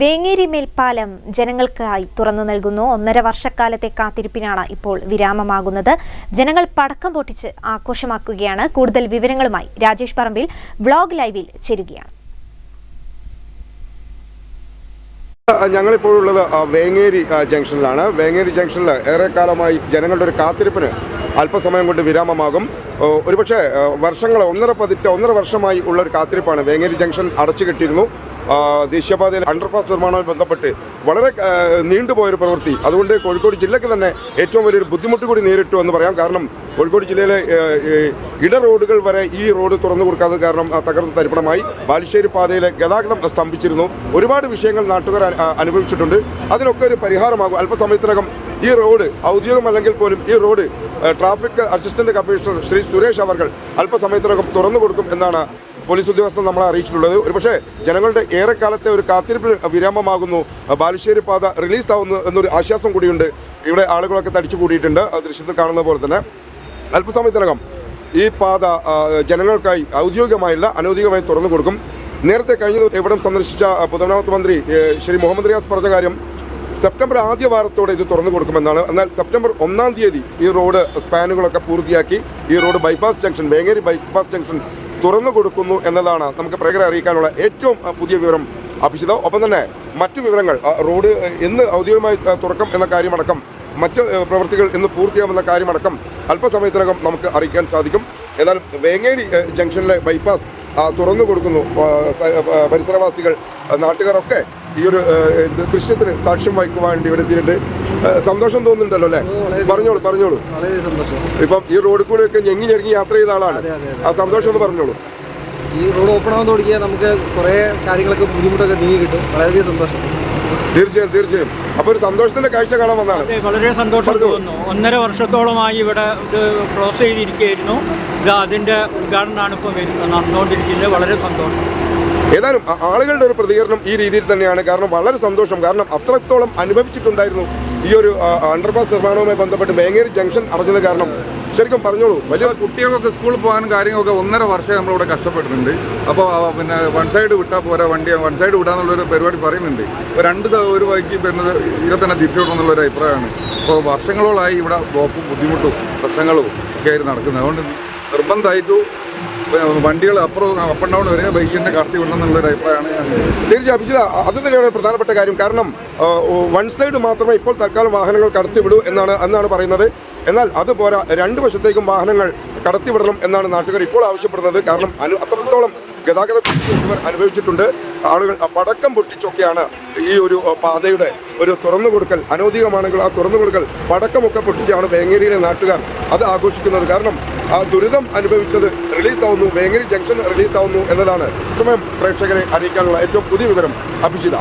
വേങ്ങേരി മേൽപ്പാലം ജനങ്ങൾക്കായി തുറന്നു നൽകുന്നു. ഒന്നര വർഷക്കാലത്തെ കാത്തിരിപ്പിനാണ് ഇപ്പോൾ വിരാമമാകുന്നത്. ജനങ്ങൾ പടക്കം പൊട്ടിച്ച് ആഘോഷമാക്കുകയാണ്. കൂടുതൽ വിവരങ്ങളുമായി രാജേഷ് പറമ്പിൽ വ്ളോഗ് ലൈവിൽ ചേരുകയാണ്. ഞങ്ങളിപ്പോഴുള്ളത് വേങ്ങേരി ജംഗ്ഷനിലാണ്. വേങ്ങേരി ജംഗ്ഷനിൽ ഏറെക്കാലമായി ജനങ്ങളുടെ ഒരു കാത്തിരിപ്പിന് അല്പസമയം കൊണ്ട് വിരാമമാകും. ഒരുപക്ഷെ വർഷങ്ങൾ ഒന്നര പതിറ്റ ഒന്നര വർഷമായി ഉള്ള ഒരു കാത്തിരിപ്പാണ് വേങ്ങേരി ജംഗ്ഷൻ അടച്ചു കെട്ടിയിരുന്നു. ദേശീയപാതയിൽ അണ്ടർപാസ് നിർമ്മാണവുമായി ബന്ധപ്പെട്ട് വളരെ നീണ്ടുപോയൊരു പ്രവൃത്തി. അതുകൊണ്ട് കോഴിക്കോട് ജില്ലയ്ക്ക് തന്നെ ഏറ്റവും വലിയൊരു ബുദ്ധിമുട്ട് കൂടി നേരിട്ടു എന്ന് പറയാം. കാരണം കോഴിക്കോട് ജില്ലയിലെ ഇട റോഡുകൾ വരെ ഈ റോഡ് തുറന്നു കൊടുക്കാതെ കാരണം തകർന്ന് തരിപ്പണമായി ബാലുശ്ശേരി പാതയിലെ ഗതാഗതം സ്തംഭിച്ചിരുന്നു. ഒരുപാട് വിഷയങ്ങൾ നാട്ടുകാർ അനുഭവിച്ചിട്ടുണ്ട്. അതിനൊക്കെ ഒരു പരിഹാരമാകും. അല്പസമയത്തിനകം ഈ റോഡ് ഔദ്യോഗികമല്ലെങ്കിൽ പോലും ഈ road traffic assistant commissioner Shri Suresh അവർ അല്പസമയത്തിനകം തുറന്നു കൊടുക്കും എന്നാണ് പോലീസ് ഉദ്യോഗസ്ഥർ നമ്മളെ അറിയിച്ചിട്ടുള്ളത്. ഒരുപക്ഷെ ജനങ്ങളുടെ ഏറെക്കാലത്തെ ഒരു കാത്തിരിപ്പ് വിരാമമാകുന്നു. ബാലുശ്ശേരി പാത റിലീസാവുന്നു എന്നൊരു ആശ്വാസം കൂടിയുണ്ട്. ഇവിടെ ആളുകളൊക്കെ തടിച്ചു കൂടിയിട്ടുണ്ട്. ദൃശ്യത്തിൽ കാണുന്ന പോലെ തന്നെ അല്പസമയത്തിനകം ഈ പാത ജനങ്ങൾക്കായി ഔദ്യോഗികമായില്ല അനൗദ്യോഗികമായി തുറന്നു കൊടുക്കും. നേരത്തെ കഴിഞ്ഞ ഇവിടം സന്ദർശിച്ച പൊതുമരാമത്ത് മന്ത്രി ശ്രീ മുഹമ്മദ് റിയാസ് പറഞ്ഞ കാര്യം സെപ്റ്റംബർ ആദ്യ വാരത്തോടെ ഇത് തുറന്നു കൊടുക്കുമെന്നാണ്. എന്നാൽ സെപ്റ്റംബർ ഒന്നാം തീയതി ഈ റോഡ് സ്പാനുകളൊക്കെ പൂർത്തിയാക്കി ഈ road bypass junction Vengeri bypass junction തുറന്നു കൊടുക്കുന്നു എന്നതാണ് നമുക്ക് പ്രേക്ഷകരെ അറിയിക്കാനുള്ള ഏറ്റവും പുതിയ വിവരം. അഭിഷിത ഒപ്പം തന്നെ മറ്റു വിവരങ്ങൾ റോഡ് എന്ന് ഔദ്യോഗികമായി തുറക്കും എന്ന കാര്യമടക്കം മറ്റ് പ്രവൃത്തികൾ ഇന്ന് പൂർത്തിയാകുമെന്ന കാര്യമടക്കം അല്പസമയത്തിനകം നമുക്ക് അറിയിക്കാൻ സാധിക്കും. ഏതായാലും വേങ്ങേരി ജംഗ്ഷനിലെ ബൈപ്പാസ് തുറന്നു കൊടുക്കുന്നു പരിസരവാസികൾ നാട്ടുകാരൊക്കെ ഈ ഒരു ദൃശ്യത്തിന് സാക്ഷ്യം വഹിക്കുവാൻ വേണ്ടി ഇവിടെ എത്തിയിട്ടുണ്ട്. സന്തോഷം തോന്നുന്നുണ്ടല്ലോ അല്ലേ? പറഞ്ഞോളൂ പറഞ്ഞോളൂ. ഇപ്പം ഈ റോഡിൽ ഒക്കെ ഞെങ്ങി ഞെങ്ങി യാത്ര ചെയ്ത ആളാണ്. ആ സന്തോഷം ഒന്ന് പറഞ്ഞോളൂ. ഈ റോഡ് ഓപ്പൺ ആവാൻ തുടങ്ങിയാൽ നമുക്ക് കുറേ കാര്യങ്ങളൊക്കെ ബുദ്ധിമുട്ടൊക്കെ നീങ്ങി കിട്ടും. വളരെയധികം സന്തോഷം. തീർച്ചയായും തീർച്ചയായും. അപ്പോൾ ഒരു സന്തോഷത്തിന്റെ കാഴ്ച കാണാൻ വന്നാണ് വളരെ സന്തോഷം തോന്നുന്നു. ഒന്നര വർഷത്തോളമായി ഇവിടെ ഇത് ക്ലോസ് ചെയ്തിരിക്കുകയായിരുന്നു. ഇത് അതിന്റെ ഉദ്ഘാടനമാണ് ഇപ്പോൾ വരുന്നത്. നടന്നുകൊണ്ടിരിക്കുന്നത്. വളരെ സന്തോഷം. ഏതായാലും ആളുകളുടെ ഒരു പ്രതികരണം ഈ രീതിയിൽ തന്നെയാണ്. കാരണം വളരെ സന്തോഷം. കാരണം അത്രത്തോളം അനുഭവിച്ചിട്ടുണ്ടായിരുന്നു ഈ ഒരു അണ്ടർപാസ് നിർമ്മാണവുമായി ബന്ധപ്പെട്ട് വേങ്ങേരി ജംഗ്ഷൻ അടഞ്ഞത് കാരണം. ശരിക്കും പറഞ്ഞോളൂ വലിയ കുട്ടികൾക്കൊക്കെ സ്കൂളിൽ പോകാനും കാര്യങ്ങളൊക്കെ ഒന്നര വർഷം നമ്മളിവിടെ കഷ്ടപ്പെടുന്നുണ്ട് അപ്പോൾ പിന്നെ വൺ സൈഡ് വിട്ടാൽ പോരാ വണ്ടി വൺ സൈഡ് വിടാന്നുള്ളൊരു പരിപാടി പറയുന്നുണ്ട്. ഇപ്പോൾ രണ്ട് ഒരു വഴിക്ക് വരുന്നത് ഇവിടെ തന്നെ തിരിച്ചു വിടണം എന്നുള്ളൊരു അഭിപ്രായമാണ്. അപ്പോൾ വർഷങ്ങളോളായി ഇവിടെ ബ്ലോക്കും ബുദ്ധിമുട്ടും പ്രശ്നങ്ങളും ഒക്കെ ആയിരുന്നു നടക്കുന്നത്. അതുകൊണ്ട് നിർബന്ധമായിട്ടും വണ്ടികൾ അപ്പുറം അപ്പ് ഡൗൺ വരെ ബൈക്കിന്റെ കടത്തി വിടണം എന്നുള്ളൊരു അഭിപ്രായമാണ് ഞാൻ തീർച്ചയായും അഭിജിത അത് തന്നെയാണ് പ്രധാനപ്പെട്ട കാര്യം. കാരണം വൺ സൈഡ് മാത്രമേ ഇപ്പോൾ തൽക്കാലം വാഹനങ്ങൾ കടത്തിവിടൂ എന്നാണ് എന്നാണ് പറയുന്നത്. എന്നാൽ അത് പോരാ രണ്ട് വശത്തേക്കും വാഹനങ്ങൾ കടത്തിവിടണം എന്നാണ് നാട്ടുകാർ ഇപ്പോൾ ആവശ്യപ്പെടുന്നത്. കാരണം അനു അത്രത്തോളം ഗതാഗത ഇവർ അനുഭവിച്ചിട്ടുണ്ട്. ആളുകൾ പടക്കം പൊട്ടിച്ചൊക്കെയാണ് ഈ ഒരു പാതയുടെ ഒരു തുറന്നു കൊടുക്കൽ. അനൗദ്യോഗികമാണെങ്കിൽ ആ തുറന്നു കൊടുക്കൽ പടക്കമൊക്കെ പൊട്ടിച്ചാണ് വേങ്ങേരിയിലെ നാട്ടുകാർ അത് ആഘോഷിക്കുന്നത്. കാരണം ആ ദുരിതം അനുഭവിച്ചത് റിലീസാവുന്നു വേങ്ങരി ജംഗ്ഷൻ റിലീസാവുന്നു എന്നതാണ്. പ്രേക്ഷകരെ അറിയിക്കാനുള്ള ഏറ്റവും പുതിയ വിവരം അഭിജിത.